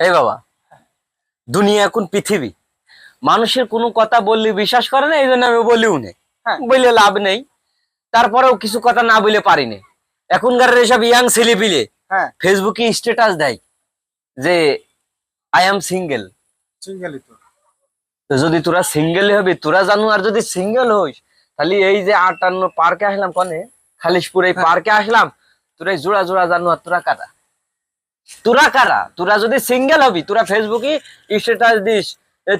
এই বাবা দুনিয়া এখন পৃথিবী? মানুষের কোনো কথা বললে বিশ্বাস করে না এই জন্য আমি বলিও নেই হ্যাঁ। বলে লাভ নেই তারপরেও কিছু কথা না বলে পারি না। এখনকার এসব ইয়াং ছেলেপিলে হ্যাঁ। ফেসবুকে স্ট্যাটাস দেয় যে আই এম সিঙ্গেল সিঙ্গেলই তো। যদি তোরা সিঙ্গেল হবি তোরা জানো আর যদি সিঙ্গেল হইস তাহলে এই যে আটান্ন পার্কে আসলাম কনে? খালিশপুর এই পার্কে আসলাম তোরা জোড়া জোড়া জানো আর তোরা কারা? তোরা কারা? তোরা যদি সিঙ্গেল হবি তোরা ফেসবুকে স্ট্যাটাস দিস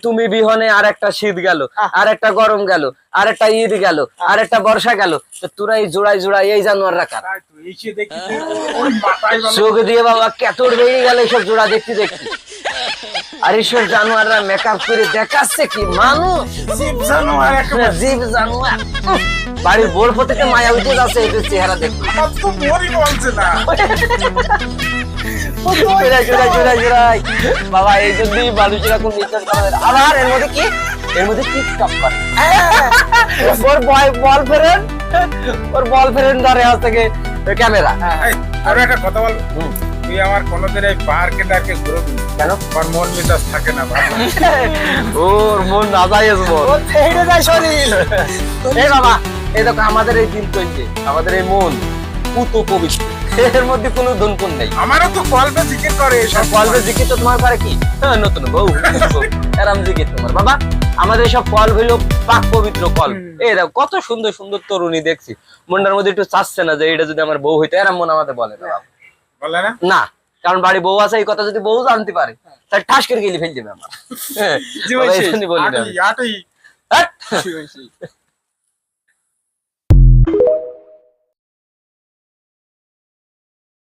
তুমি বিহনে আর একটা শীত গেল আর একটা গরম গেল আর একটা ঈদ গেল আর একটা বর্ষা গেল তোরা এই জোড়ায় জোড়ায় এই জানোয়াররা কারা? বলে চোখ দিয়ে বাবা কেতর বেরিয়ে গেল এইসব জোড়া দেখতে দেখতে। আর এইসব জানোয়াররা মেকআপ করে দেখাচ্ছে কি মানুষ? জীব জানোয়ার জীব জানোয়ার। বাড়ির বোরফো থেকে মায়া উঠে যাচ্ছে এদের চেহারা দেখতে। আমার তো মরি বলছে না জোড়াই জোড়াই জোড়াই জোড়াই বাবা এই জন্যই মানুষেরা খুব নিচের করে আবার এর মধ্যে কি? এর মধ্যে টিকটক করে। ওর বয় বল ফেরেন। ওর বল ফেরেন ধরে হাত থেকে ক্যামেরা। এই, একটা কথা বল। তুই আমার কোনোদিন এই পার্কে টার্কে ঘুরবি কেন? আমার মন মেজাজ থাকে না ওর মন মন যায় শরীর। এই বাবা এই দেখো আমাদের এই দিন চলছে। আমাদের এই মন। পুতো পবিত্র এর মধ্যে কোনো নেই। আমারও তো কলবে জিজ্ঞেস করে এসব। কলবে জিকির তো তোমার করে কি? হ্যাঁ, নতুন বউ এরাম জিকির তোমার। বাবা আমাদের সব কল হইল পাক পবিত্র কল। এই দেখো কত সুন্দর সুন্দর তরুণী দেখছি। মনটার মধ্যে একটু চাচ্ছে না যে এটা যদি আমার বউ হইতো এরাম মন আমাদের বলে না বাবা। বলে না? না কারণ বাড়ি বউ আছে এই কথা যদি বউ জানতে পারে তাহলে ঠাস করে গেলি ফেল দেবে আমার।